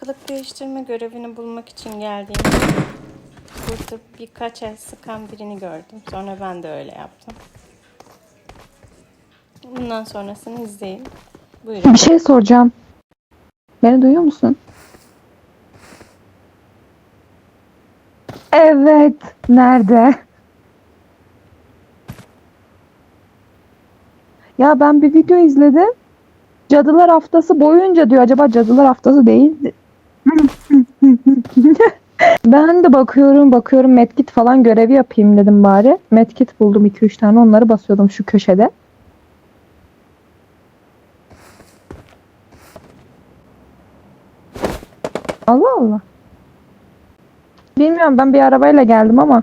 Kılık değiştirme görevini bulmak için geldiğimde burada birkaç el sıkan birini gördüm. Sonra ben de öyle yaptım. Bundan sonrasını izleyin. Buyurun. Bir şey soracağım. Beni duyuyor musun? Evet. Nerede? Ya ben bir video izledim. Cadılar Haftası boyunca diyor. Acaba Cadılar Haftası değil. ben de bakıyorum bakıyorum medkit falan görevi yapayım dedim bari. Medkit buldum 2-3 tane onları basıyordum şu köşede. Allah Allah. Bilmiyorum ben bir arabayla geldim ama.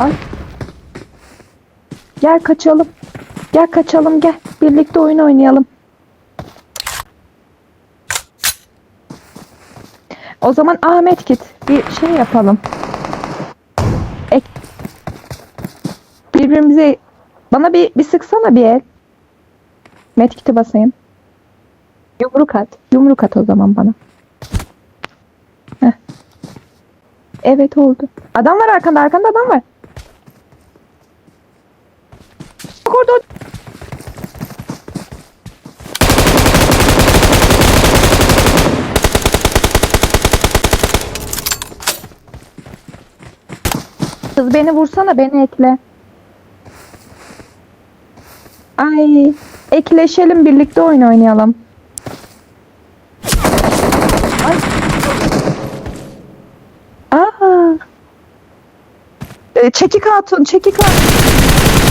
Ay. Gel kaçalım. Gel kaçalım gel. Birlikte oyun oynayalım. O zaman Ahmet git. Bir şey yapalım. Ek. Birbirimize bana bir, bir sıksana bir el. Medkit'i basayım. Yumruk at. Yumruk at o zaman bana. Heh. Evet oldu. Adam var arkanda. Arkanda adam var. Orada. Kız beni vursana beni ekle. Ay ekleşelim birlikte oyun oynayalım. Ay. Aa. Ee, çekik hatun, çekik hatun.